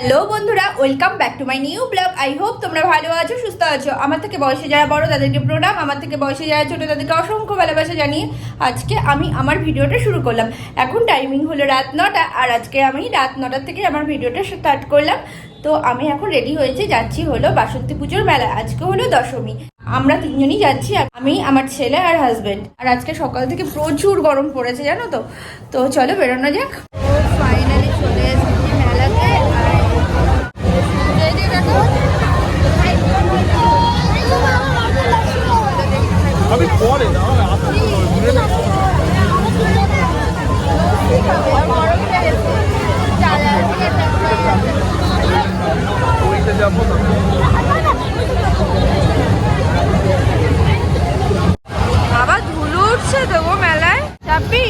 Hello বন্ধুরা welcome back to my new blog I hope তোমরা ভালো আছো, সুস্থ আছো। আমার থেকে বয়সে যারা বড়, তাদেরকে প্রণাম। আমার থেকে বয়সে যারা ছোট, তাদেরকে অসংখ্য ভালোবাসা জানিয়ে আজকে আমি আমার ভিডিওটা শুরু করলাম। এখন টাইমিং হলো রাত নটা, আর আজকে আমি রাত নটার থেকে আমার ভিডিওটা স্টার্ট করলাম। তো আমি এখন রেডি হয়েছে, যাচ্ছি হলো বাসন্তী পুজোর মেলা। আজকে হলো দশমী। আমরা তিনজনই যাচ্ছি আমি, আমার ছেলে আর হাজবেন্ড আর আজকে সকাল থেকে প্রচুর গরম পড়েছে, জানো তো? তো চলো বেরোনো যাক। আমি পরে দাও আসলে ঘুরে না ওইটা যাব না বাবা ধুলো উঠছে তো গো মেলায় চাপবি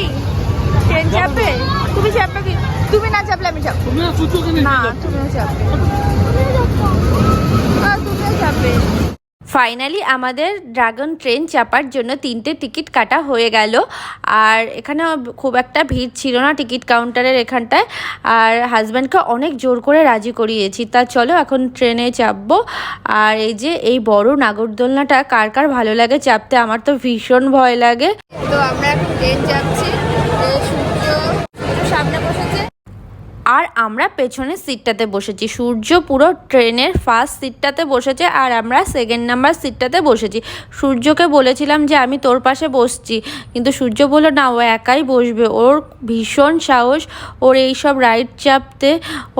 ট্রেন চাপবে তুমি চাপবে কি তুমি না চাপলে আমি চাপবো তুমি না সুযোগ না তুমিও চাপবে না, তুমিও চাপবে ফাইনালি আমাদের ড্রাগন ট্রেন চাপার জন্য তিনটে টিকিট কাটা হয়ে গেল। আর এখানে খুব একটা ভিড় ছিল না টিকিট কাউন্টারের এখানটায়। আর হাজব্যান্ডকে অনেক জোর করে রাজি করিয়েছি। তা চলো এখন ট্রেনে চাপবো। আর এই যে এই বড় নাগরদোলনাটা, কার কার ভালো লাগে চাপতে? আমার তো ভীষণ ভয় লাগে। তো আমরা এখন ট্রেন চাপছি সূর্য সামনে বসেছে আর আমরা পেছনের সিটটাতে বসেছি। সূর্য পুরো ট্রেনের ফার্স্ট সিটটাতে বসেছে আর আমরা সেকেন্ড নাম্বার সিটটাতে বসেছি। সূর্যকে বলেছিলাম যে, আমি তোর পাশে বসছি। কিন্তু সূর্য বলল, না, ও একাই বসবে। ওর ভীষণ সাহস, ওর এই সব রাইড চাপতে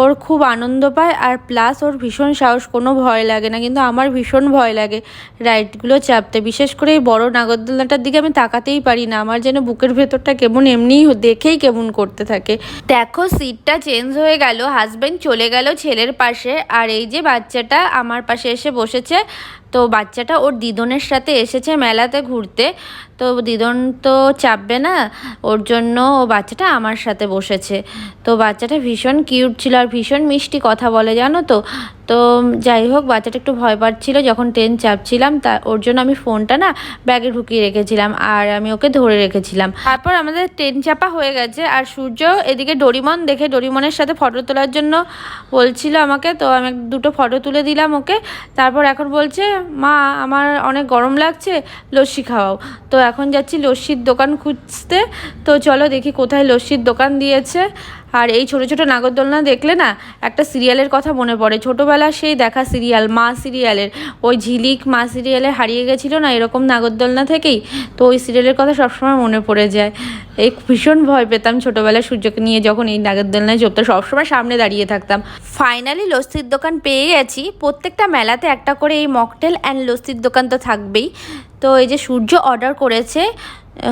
ওর খুব আনন্দ পায় আর প্লাস ওর ভীষণ সাহস, কোনো ভয় লাগে না। কিন্তু আমার ভীষণ ভয় লাগে রাইডগুলো চাপতে। বিশেষ করে এই বড়ো নাগরদোলনাটার দিকে আমি তাকাতেই পারি না। আমার যেন বুকের ভেতরটা কেমন এমনিই দেখেই কেমন করতে থাকে। দেখো সিটটা চেঞ্জ হয়ে গেল হাজব্যান্ড চলে গেল ছেলের পাশে, আর এই যে বাচ্চাটা আমার পাশে এসে বসেছে তো বাচ্চাটা ওর দিদনের সাথে এসেছে মেলাতে ঘুরতে। তো দিদন তো চাপবে না, ওর জন্য ও বাচ্চাটা আমার সাথে বসেছে। তো বাচ্চাটা ভীষণ কিউট ছিল আর ভীষণ মিষ্টি কথা বলে, জানো তো? তো যাই হোক, বাচ্চাটা একটু ভয় পাচ্ছিল, যখন ট্রেন চাপছিলাম তা, ওর জন্য আমি ফোনটা না ব্যাগে ঢুকিয়ে রেখেছিলাম আর আমি ওকে ধরে রেখেছিলাম। তারপর আমাদের ট্রেন চাপা হয়ে গেছে আর সূর্য এদিকে ডরিমন দেখে ডরিমনের সাথে ফটো তোলার জন্য বলছিল আমাকে, তো আমি দুটো ফটো তুলে দিলাম ওকে। তারপর এখন বলছে মা, আমার অনেক গরম লাগছে, লস্যি খাওয়াও। তো এখন যাচ্ছি লস্যির দোকান খুঁজতে। তো চলো দেখি কোথায় লস্যির দোকান দিয়েছে। আর এই ছোট ছোট নাগরদোলনা দেখলে না, একটা সিরিয়ালের কথা মনে পড়ে। ছোটোবেলা সেই দেখা সিরিয়াল, মা সিরিয়ালের। ওই ঝিলিক মা সিরিয়ালে হারিয়ে গেছিল না এরকম নাগরদোলনা থেকেই? তো ওই সিরিয়ালের কথা সবসময় মনে পড়ে যায়। এই ভীষণ ভয় পেতাম ছোটোবেলায় সূর্যকে নিয়ে যখন এই নাগরদোলনায় চড়তো সবসময় সামনে দাঁড়িয়ে থাকতাম। ফাইনালি লস্যির দোকান পেয়ে গেছি। প্রত্যেকটা মেলাতে একটা করে এই মকটেল অ্যান্ড লস্যির দোকান তো থাকবেই। তো এই যে সূর্য অর্ডার করেছে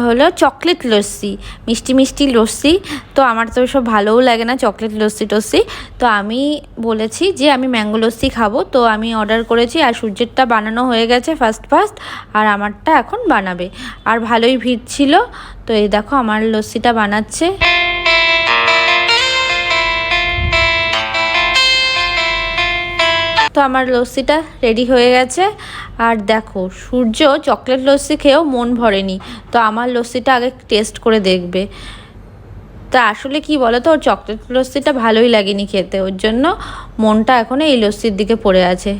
হলো চকলেট লস্যি, মিষ্টি মিষ্টি লস্যি। তো আমার তো সব ভালোও লাগে না চকলেট লস্যি টস্যি। তো আমি বলেছি যে আমি ম্যাঙ্গো লস্যি খাব। তো আমি অর্ডার করেছি আর সূর্যেরটা বানানো হয়ে গেছে ফার্স্ট ফার্স্ট আর আমারটা এখন বানাবে। আর ভালোই ভিড় ছিল। তো এই দেখো আমার লস্যিটা বানাচ্ছে। তো আমার লস্যিটা রেডি হয়ে গেছে। আর দেখো, সূর্য চকলেট লস্যি খেয়েও মন ভরেনি। তো আমার লস্যিটা আগে টেস্ট করে দেখবে। তা আসলে কি বলো তো ওর চকলেট লস্যিটা ভালোই লাগেনি খেতে। ওর জন্য মনটা এখনও এই লস্যির দিকে পড়ে আছে।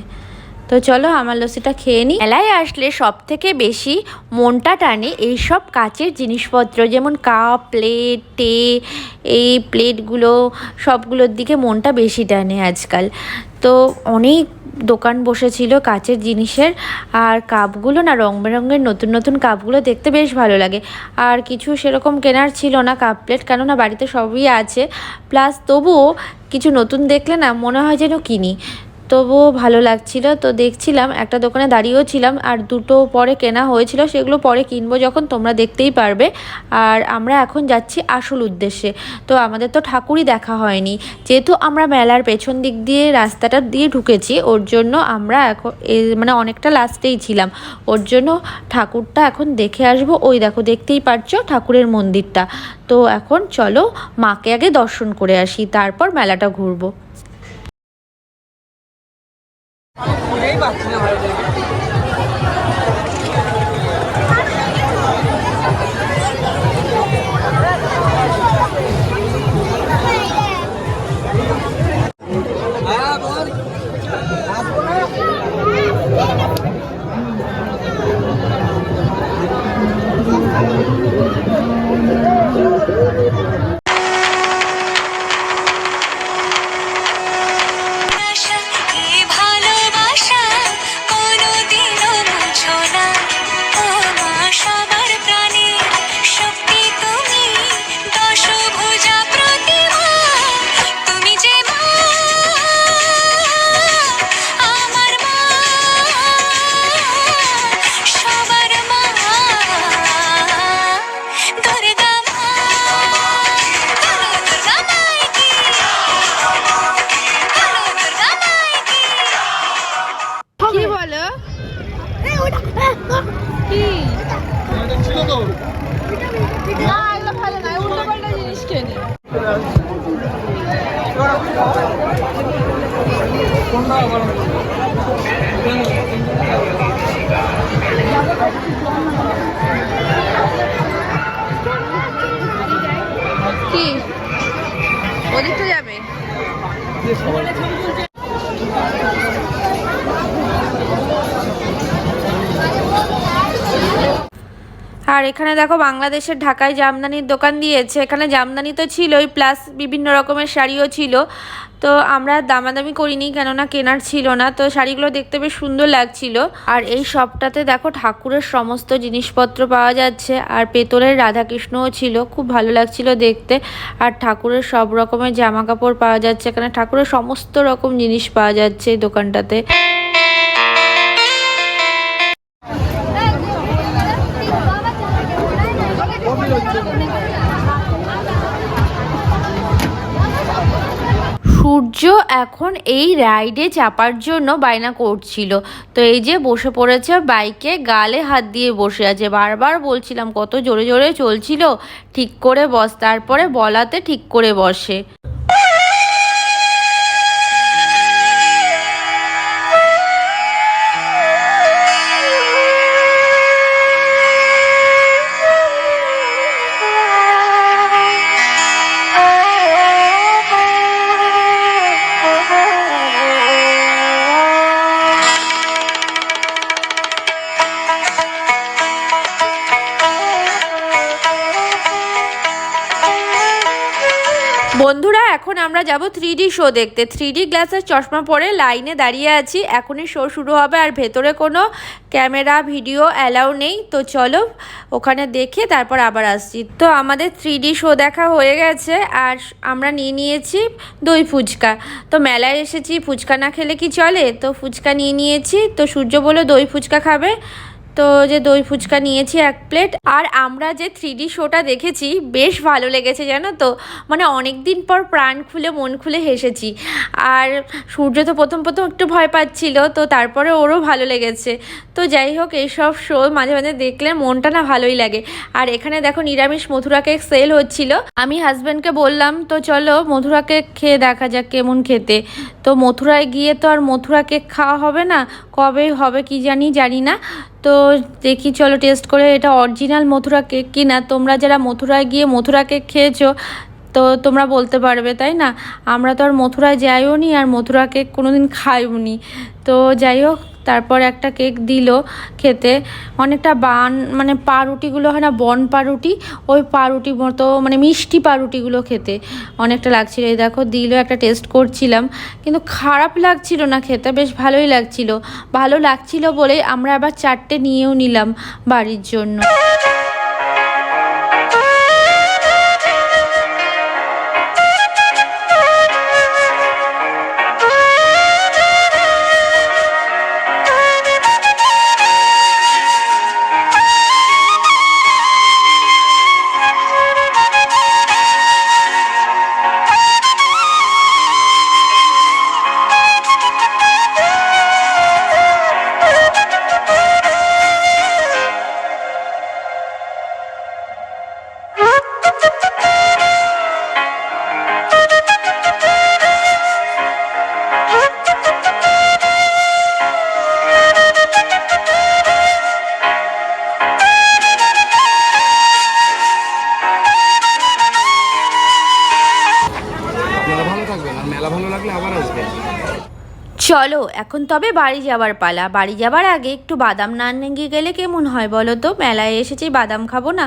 তো চলো আমার লস্যিটা খেয়ে নিই মেলায় আসলে সব থেকে বেশি মনটা টানে এইসব কাচের জিনিসপত্র, যেমন কাপ, প্লেট টে এই প্লেটগুলো, সবগুলোর দিকে মনটা বেশি টানে আজকাল। তো অনেক দোকান বসেছিল কাচের জিনিসের, আর কাপগুলো না রং বেরঙের নতুন নতুন কাপগুলো দেখতে বেশ ভালো লাগে। আর কিছু সেরকম কেনার ছিল না কাপ, প্লেট, কেননা বাড়িতে সবই আছে। প্লাস তবুও কিছু নতুন দেখলে না মনে হয় যেন কিনি। তবুও ভালো লাগছিল। তো দেখছিলাম একটা দোকানে দাঁড়িয়েও ছিলাম আর দুটো পরে কেনা হয়েছিল, সেগুলো পরে কিনবো যখন তোমরা দেখতেই পারবে। আর আমরা এখন যাচ্ছি আসল উদ্দেশ্যে। তো আমাদের তো ঠাকুরই দেখা হয়নি। যেহেতু আমরা মেলার পেছন দিক দিয়ে রাস্তাটা দিয়ে ঢুকেছি, ওর জন্য আমরা এখন মানে অনেকটা লাস্টেই ছিলাম। ওর জন্য ঠাকুরটা এখন দেখে আসব। ওই দেখো, দেখতেই পারছ ঠাকুরের মন্দিরটা। তো এখন চলো মাকে আগে দর্শন করে আসি, তারপর মেলাটা ঘুরবো। হ্যাঁ কি? ওদিকটা যাবে? আর এখানে দেখো বাংলাদেশের ঢাকায় জামদানির দোকান দিয়েছে। এখানে জামদানি তো ছিলই প্লাস বিভিন্ন রকমের শাড়িও ছিল। তো আমরা দামাদামি করিনি কেননা কেনার ছিল না। তো শাড়িগুলো দেখতে বেশ সুন্দর লাগছিল। আর এই শপটাতে দেখো ঠাকুরের সমস্ত জিনিসপত্র পাওয়া যাচ্ছে। আর পেতলের রাধাকৃষ্ণও ছিল, খুব ভালো লাগছিল দেখতে। আর ঠাকুরের সব রকমের জামা কাপড় পাওয়া যাচ্ছে। এখানে ঠাকুরের সমস্ত রকম জিনিস পাওয়া যাচ্ছে এই দোকানটাতে। সূর্য এখন এই রাইডে চাপার জন্য বায়না করছিল। তো এই যে বসে পড়েছে বাইকে, গালে হাত দিয়ে বসে আছে। বারবার বলছিলাম, কত জোরে জোরে চলছিল, ঠিক করে বস, তারপরে বলাতে ঠিক করে বসে। এখন আমরা যাব থ্রি ডি শো দেখতে। থ্রি ডি গ্লাসের চশমা পরে লাইনে দাঁড়িয়ে আছি। এখনই শো শুরু হবে আর ভেতরে কোনো ক্যামেরা ভিডিও অ্যালাউ নেই। তো চলো ওখানে দেখে তারপর আবার আসছি। তো আমাদের থ্রি ডি শো দেখা হয়ে গেছে আর আমরা নিয়ে নিয়েছি দই ফুচকা। তো মেলায় এসেছি, ফুচকা না খেলে কি চলে? তো ফুচকা নিয়ে নিয়েছি। তো সূর্য বলে দই ফুচকা খাবে? তো যে দই ফুচকা নিয়েছি এক প্লেট, আর আমরা যে থ্রি ডি শোটা দেখেছি, বেশ ভালো লেগেছে জানো তো? মানে অনেক দিন পর প্রাণ খুলে মন খুলে হেসেছি। আর সূর্য তো প্রথম প্রথম একটু ভয় পাচ্ছিল, তো তারপরে ওরও ভালো লেগেছে। তো যাই হোক এইসব শো মাঝে মাঝে দেখলে মনটা না ভালোই লাগে। আর এখানে দেখো নিরামিষ মথুরা কেক সেল হচ্ছিল। আমি হাজব্যান্ডকে বললাম, তো চলো মথুরা কেক খেয়ে দেখা যাক কেমন খেতে। তো মথুরায় গিয়ে তো আর মথুরা কেক খাওয়া হবে না কবে হবে কি জানি জানি না। তো দেখি, চলো টেস্ট করে এটা অরিজিনাল মথুরা কেক কি না তোমরা যারা মথুরায় গিয়ে মথুরা কেক খেয়েছো তো তোমরা বলতে পারবে, তাই না? আমরা তো আর মথুরায় যাইও নি আর মথুরা কেক কোনো দিন খাইও নি। তো যাই হোক, তারপর একটা কেক দিল খেতে। অনেকটা বান মানে পাউরুটিগুলো হয় না, বন পাউরুটি, ওই পাউরুটি মতো মানে মিষ্টি পাউরুটিগুলো খেতে। অনেকটা লাগছিল। এই দেখো, দিল, একটা টেস্ট করছিলাম। কিন্তু খারাপ লাগছিল না খেতে, বেশ ভালোই লাগছিল। ভালো লাগছিল বলে আমরা আবার চারটে নিয়েও নিলাম বাড়ির জন্য। চলো, এখন তবে বাড়ি যাবার পালা। বাড়ি যাবার আগে একটু বাদাম না নিয়ে গেলে কেমন হয় বলো তো? মেলায় এসেছি বাদাম খাব না।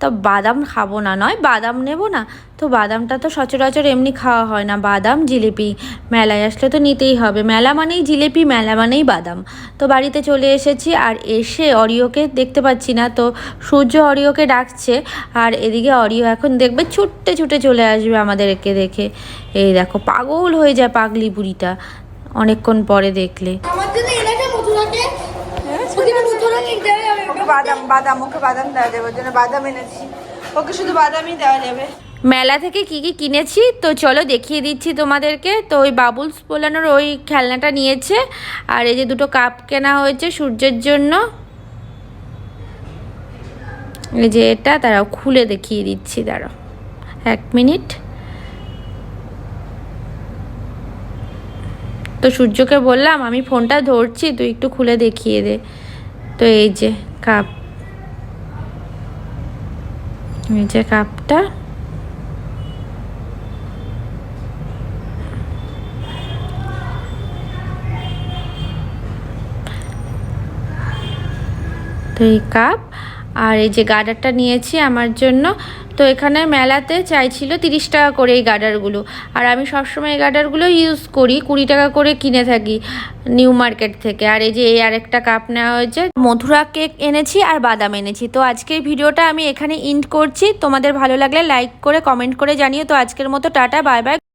তো বাদাম খাব না, নয়, বাদাম নেব না। তো বাদামটা তো সচরাচর এমনি খাওয়া হয় না। বাদাম, জিলিপি মেলায় আসলে তো নিতেই হবে। মেলা মানেই জিলিপি, মেলা মানেই বাদাম। তো বাড়িতে চলে এসেছি আর এসে অরিওকে দেখতে পাচ্ছি না। তো সূর্য অরিওকে ডাকছে আর এদিকে অরিও এখন দেখবে ছুটতে ছুটে চলে আসবে আমাদেরকে দেখে। এই দেখো, পাগল হয়ে যায় পাগলি বুড়িটা অনেকক্ষণ পরে দেখলে। বাদাম বাদাম ওকে বাদাম দেওয়া যাবে জন্য বাদাম এনেছি। ওকে শুধু বাদামই দেওয়া যাবে। মেলা থেকে কি কি কিনেছি? তো চলো দেখিয়ে দিচ্ছি তোমাদেরকে। তো ওই বাবুলস বোলানোর ওই খেলনাটা নিয়েছে। আর এই যে দুটো কাপ কেনা হয়েছে সূর্যের জন্য। এই যে এটা দাঁড়াও খুলে দেখিয়ে দিচ্ছি দাঁড়াও। এক মিনিট। তো সূর্যকে বললাম, আমি ফোনটা ধরছি, তুই একটু খুলে দেখিয়ে দে। তো এই যে কাপ। এই যে কাপটা। তো এই কাপ। আর এই যে গার্ডারটা নিয়েছি আমার জন্য, তো এখানে মেলাতে চাইছিল তিরিশ টাকা করে এই গার্ডারগুলো আর আমি সবসময় এই গার্ডারগুলো ইউজ করি, কুড়ি টাকা করে কিনে থাকি নিউ মার্কেট থেকে। আর এই যে এই আরেকটা কাপ নেওয়া হয়েছে মথুরা কেক এনেছি আর বাদাম এনেছি। তো আজকের ভিডিওটা আমি এখানে ইন্ড করছি। তোমাদের ভালো লাগলে লাইক করে কমেন্ট করে জানিও। তো আজকের মতো টাটা বাই বাই